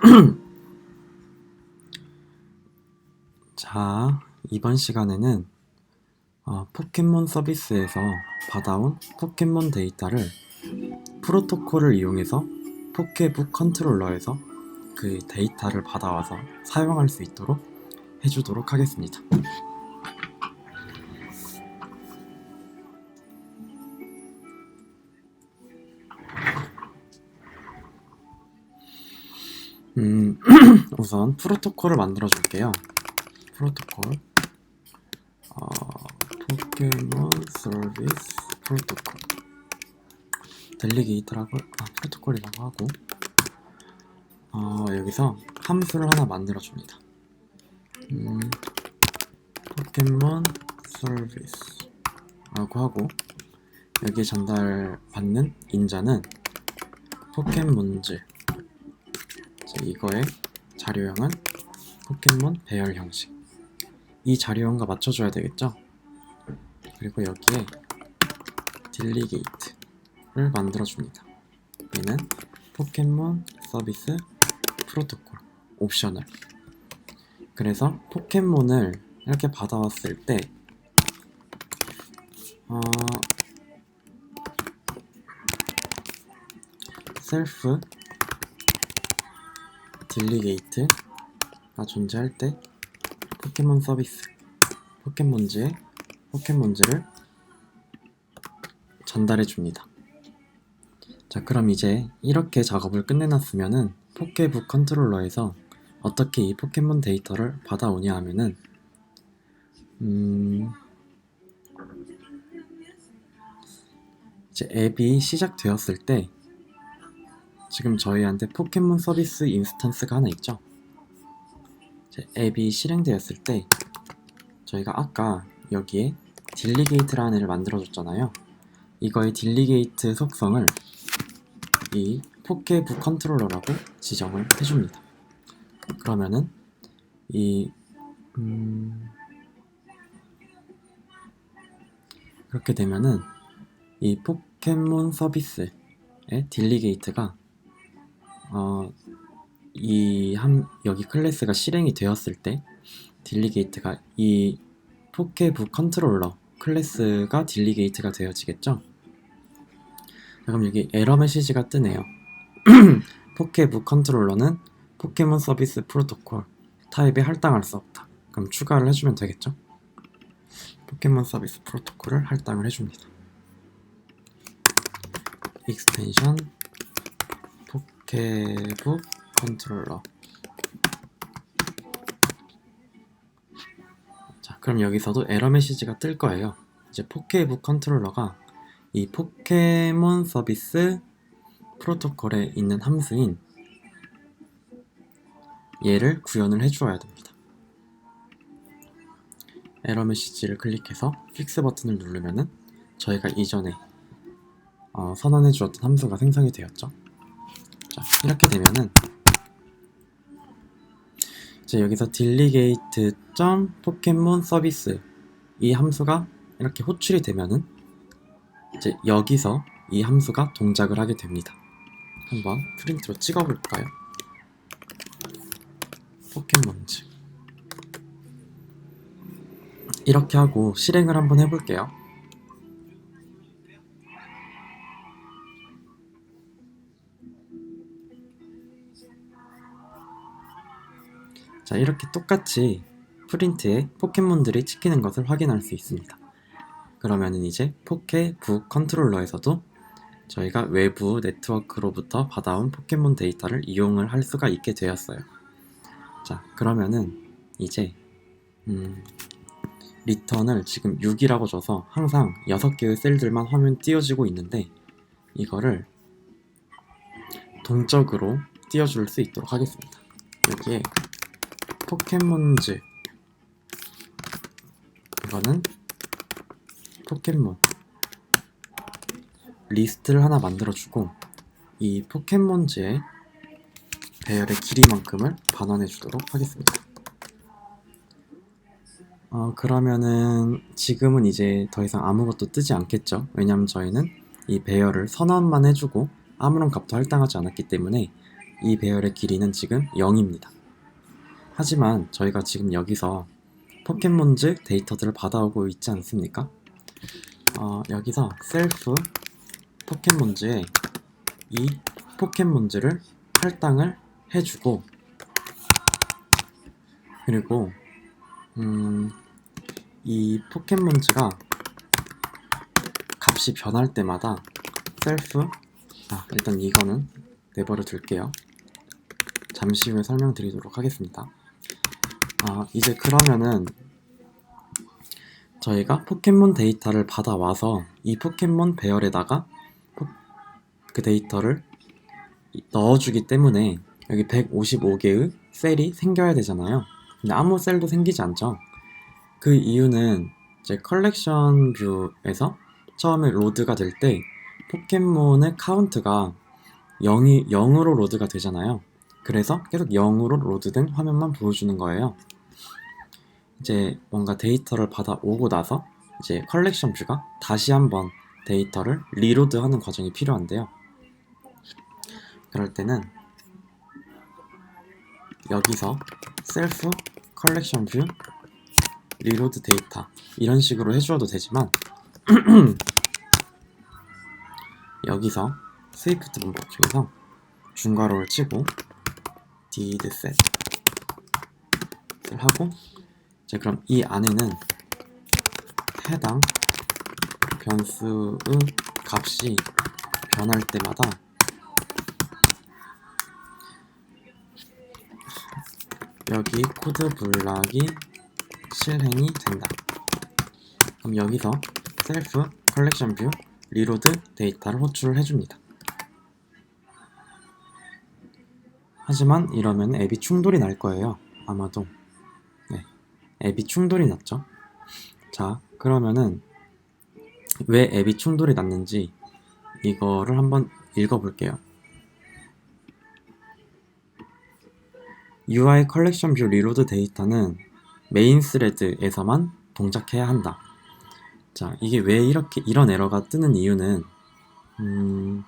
자, 이번 시간에는 어, 포켓몬 서비스에서 받아온 포켓몬 데이터를 프로토콜을 이용해서 포켓북 컨트롤러에서 그 데이터를 받아와서 사용할 수 있도록 해주도록 하겠습니다. 음, 우선 프로토콜을 만들어 줄게요. 프로토콜. 어, 포켓몬 서비스 프로토콜. 델리게이터라고, 아, 프로토콜이라고 하고, 어, 여기서 함수를 하나 만들어 줍니다. 음, 포켓몬 서비스라고 하고, 여기에 전달받는 인자는 포켓몬즈 이거의 자료형은 포켓몬 배열 형식. 이 자료형과 맞춰줘야 되겠죠? 그리고 여기에 딜리게이트를 만들어줍니다. 얘는 포켓몬 서비스 프로토콜 옵셔널. 그래서 포켓몬을 이렇게 받아왔을 때 어, 셀프 딜리게이트가 존재할 때? 포켓몬 서비스. 포켓몬즈에? 포켓몬즈를 전달해 줍니다. 자 그럼 이제 이렇게 작업을 끝내놨으면은 포켓북 컨트롤러에서 어떻게 이 포켓몬 데이터를 받아오냐 하면은 음 이제 앱이 시작되었을 때 지금 저희한테 포켓몬 서비스 인스턴스가 하나 있죠. 앱이 실행되었을 때 저희가 아까 여기에 딜리게이트라는 애를 만들어줬잖아요. 이거의 딜리게이트 속성을 이 포켓북 컨트롤러라고 지정을 해줍니다. 그러면은 이 음, 그렇게 되면은 이 포켓몬 서비스의 딜리게이트가 어, 이 한 여기 클래스가 실행이 되었을 때 딜리게이트가 이 포켓북 컨트롤러 클래스가 딜리게이트가 되어지겠죠? 자, 그럼 여기 에러 메시지가 뜨네요. 포켓북 컨트롤러는 포켓몬 서비스 프로토콜 타입에 할당할 수 없다. 그럼 추가를 해주면 되겠죠? 포켓몬 서비스 프로토콜을 할당을 해줍니다. 익스텐션 포켓북 컨트롤러. 자 그럼 여기서도 에러 메시지가 뜰 거예요. 이제 포켓북 컨트롤러가 이 포켓몬 서비스 프로토콜에 있는 함수인 얘를 구현을 해주어야 됩니다. 에러 메시지를 클릭해서 픽스 버튼을 누르면은 저희가 이전에 어, 선언해 주었던 함수가 생성이 되었죠 자, 이렇게 되면은 이제 여기서 딜리게이트 점 포켓몬 서비스 이 함수가 이렇게 호출이 되면은 이제 여기서 이 함수가 동작을 하게 됩니다. 한번 프린트로 찍어볼까요? 포켓몬즈 이렇게 하고 실행을 한번 해볼게요. 자 이렇게 똑같이 프린트에 포켓몬들이 찍히는 것을 확인할 수 있습니다. 그러면은 이제 포켓북 컨트롤러에서도 저희가 외부 네트워크로부터 받아온 포켓몬 데이터를 이용을 할 수가 있게 되었어요. 자 그러면은 이제 음, 리턴을 지금 6이라고 줘서 항상 6개의 셀들만 화면 띄워지고 있는데 이거를 동적으로 띄워줄 수 있도록 하겠습니다. 여기에 포켓몬즈 이거는 포켓몬 리스트를 하나 만들어주고 이 포켓몬즈의 배열의 길이만큼을 반환해 주도록 하겠습니다. 어, 그러면은 지금은 이제 더 이상 아무것도 뜨지 않겠죠. 왜냐면 저희는 이 배열을 선언만 해주고 아무런 값도 할당하지 않았기 때문에 이 배열의 길이는 지금 0입니다. 하지만 저희가 지금 여기서 포켓몬즈 데이터들을 받아오고 있지 않습니까? 어, 여기서 셀프 포켓몬즈에 이 포켓몬즈를 할당을 해주고 그리고 음, 이 포켓몬즈가 값이 변할 때마다 셀프 아 일단 이거는 내버려 둘게요 잠시 후에 설명드리도록 하겠습니다 아 이제 그러면은 저희가 포켓몬 데이터를 받아와서 이 포켓몬 배열에다가 포- 그 데이터를 이- 넣어주기 때문에 여기 155개의 셀이 생겨야 되잖아요 근데 아무 셀도 생기지 않죠 그 이유는 이제 컬렉션 뷰에서 처음에 로드가 될 때 포켓몬의 카운트가 0이 0으로 로드가 되잖아요. 그래서 계속 0으로 로드된 화면만 보여주는 거예요. 이제 뭔가 데이터를 받아오고 나서 이제 컬렉션 뷰가 다시 한번 데이터를 리로드하는 과정이 필요한데요. 그럴 때는 여기서 셀프 컬렉션 뷰 리로드 데이터 이런 식으로 해주어도 되지만 여기서 스위프트 문법 중에서 중괄호를 치고 did set 을 하고 이제 그럼 이 안에는 해당 변수의 값이 변할 때마다 여기 코드 블락이 실행이 된다. 그럼 여기서 셀프 컬렉션 뷰 리로드 데이터를 호출을 해줍니다. 하지만 이러면 앱이 충돌이 날 거예요. 아마도. 네. 앱이 충돌이 났죠. 자, 그러면은 왜 앱이 충돌이 났는지 이거를 한번 읽어볼게요. UI 컬렉션 뷰 리로드 데이터는 메인 스레드에서만 동작해야 한다. 자, 이게 왜 이렇게 이런 에러가 뜨는 이유는 음,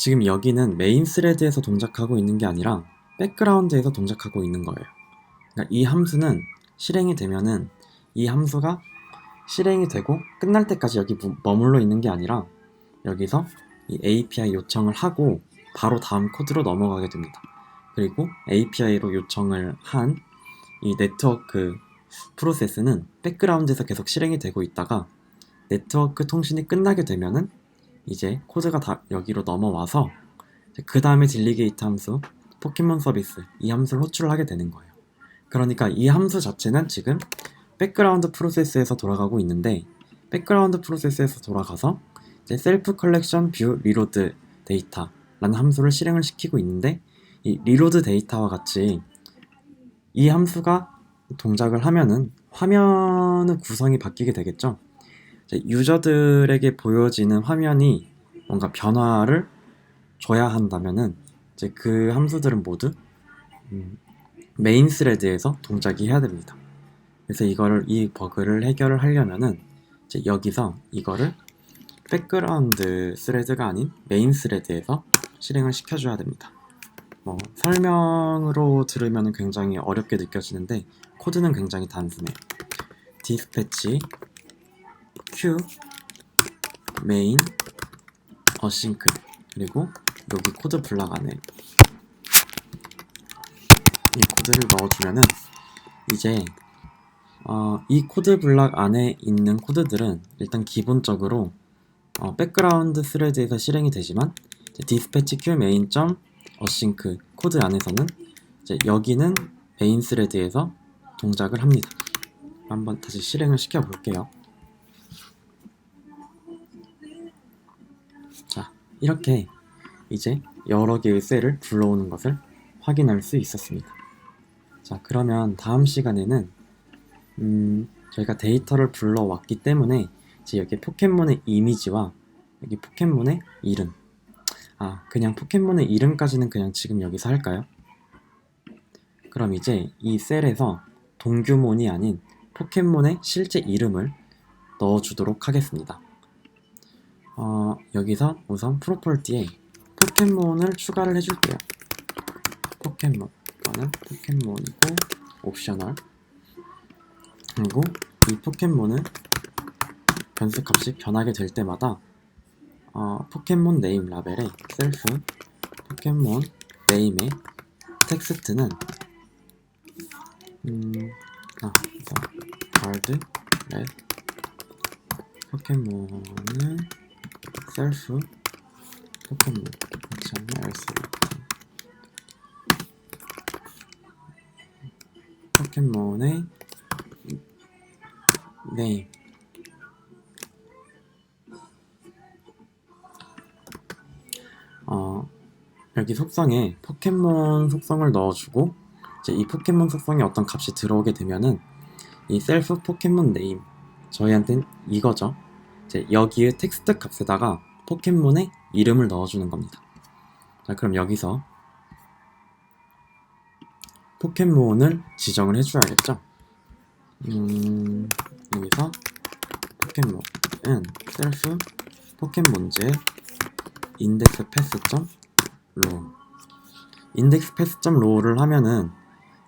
지금 여기는 메인 스레드에서 동작하고 있는 게 아니라 백그라운드에서 동작하고 있는 거예요. 그러니까 이 함수는 실행이 되면은 이 함수가 실행이 되고 끝날 때까지 여기 무- 머물러 있는 게 아니라 여기서 이 API 요청을 하고 바로 다음 코드로 넘어가게 됩니다. 그리고 API로 요청을 한 이 네트워크 프로세스는 백그라운드에서 계속 실행이 되고 있다가 네트워크 통신이 끝나게 되면은 이제 코드가 다 여기로 넘어와서 그 다음에 딜리게이트 함수 포켓몬 서비스 이 함수를 호출을 하게 되는 거예요. 그러니까 이 함수 자체는 지금 백그라운드 프로세스에서 돌아가고 있는데 백그라운드 프로세스에서 돌아가서 이제 셀프 컬렉션 뷰 리로드 데이터라는 함수를 실행을 시키고 있는데 이 리로드 데이터와 같이 이 함수가 동작을 하면은 화면의 구성이 바뀌게 되겠죠. 유저들에게 보여지는 화면이 뭔가 변화를 줘야 한다면은 이제 그 함수들은 모두 음, 메인 스레드에서 동작이 해야 됩니다. 그래서 이거를 이 버그를 해결을 하려면은 이제 여기서 이거를 백그라운드 스레드가 아닌 메인 스레드에서 실행을 시켜줘야 됩니다. 뭐 설명으로 들으면 굉장히 어렵게 느껴지는데 코드는 굉장히 단순해. 디스패치 q 메인 어싱크 그리고 여기 코드 블락 안에 이 코드를 넣어주면은 이제 어, 이 코드 블락 안에 있는 코드들은 일단 기본적으로 어, 백그라운드 스레드에서 실행이 되지만 디스패치 q 메인 점 어싱크 코드 안에서는 이제 여기는 메인 스레드에서 동작을 합니다. 한번 다시 실행을 시켜 볼게요. 이렇게 이제 여러 개의 셀을 불러오는 것을 확인할 수 있었습니다. 자, 그러면 다음 시간에는 음, 저희가 데이터를 불러왔기 때문에 이제 여기 포켓몬의 이미지와 여기 포켓몬의 이름 아, 그냥 포켓몬의 이름까지는 그냥 지금 여기서 할까요? 그럼 이제 이 셀에서 동규몬이 아닌 포켓몬의 실제 이름을 넣어주도록 하겠습니다. 어, 여기서 우선 프로퍼티에 포켓몬을 추가를 해줄게요. 포켓몬 이거는 포켓몬이고 옵셔널 그리고 이 포켓몬은 변수 값이 변하게 될 때마다 어, 포켓몬 네임 라벨에 셀프 포켓몬 네임의 텍스트는 음, 아, 그래서 가드 렛 포켓몬은 셀프 포켓몬 참 else 포켓몬의 네임 어, 여기 속성에 포켓몬 속성을 넣어주고 이제 이 포켓몬 속성에 어떤 값이 들어오게 되면은 이 셀프 포켓몬 네임 저희한테는 이거죠. 이제 여기에 텍스트 값에다가 포켓몬의 이름을 넣어주는 겁니다. 자, 그럼 여기서 포켓몬을 지정을 해줘야겠죠. 음, 여기서 포켓몬은 셀프 포켓몬즈의 인덱스 패스.로 인덱스 패스.로를 하면은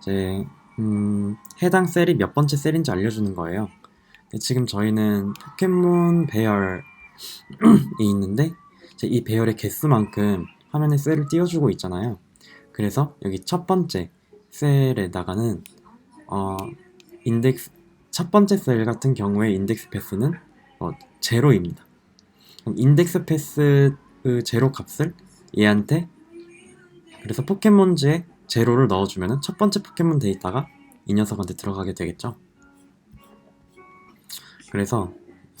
이제 음, 해당 셀이 몇 번째 셀인지 알려주는 거예요. 지금 저희는 포켓몬 배열 이 있는데 이 배열의 개수만큼 화면에 셀을 띄워주고 있잖아요. 그래서 여기 첫 번째 셀에다가는 어, 인덱스 첫 번째 셀 같은 경우에 인덱스 패스는 어, 제로입니다. 인덱스 패스 그 제로 값을 얘한테 그래서 포켓몬즈에 제로를 넣어주면 첫 번째 포켓몬 데이터가 이 녀석한테 들어가게 되겠죠. 그래서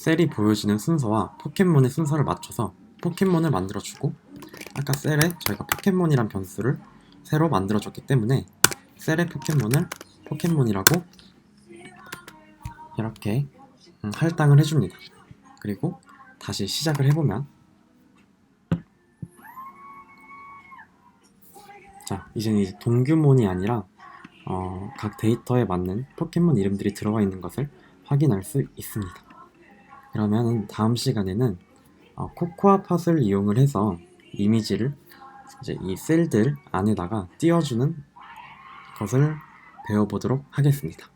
셀이 보여지는 순서와 포켓몬의 순서를 맞춰서 포켓몬을 만들어주고 아까 셀에 저희가 포켓몬이란 변수를 새로 만들어줬기 때문에 셀의 포켓몬을 포켓몬이라고 이렇게 음, 할당을 해줍니다. 그리고 다시 시작을 해보면 자 이제는 이제 동규몬이 아니라 어, 각 데이터에 맞는 포켓몬 이름들이 들어가 있는 것을 확인할 수 있습니다. 그러면 다음 시간에는 어, 코코아 팟을 이용을 해서 이미지를 이제 이 셀들 안에다가 띄워주는 것을 배워보도록 하겠습니다.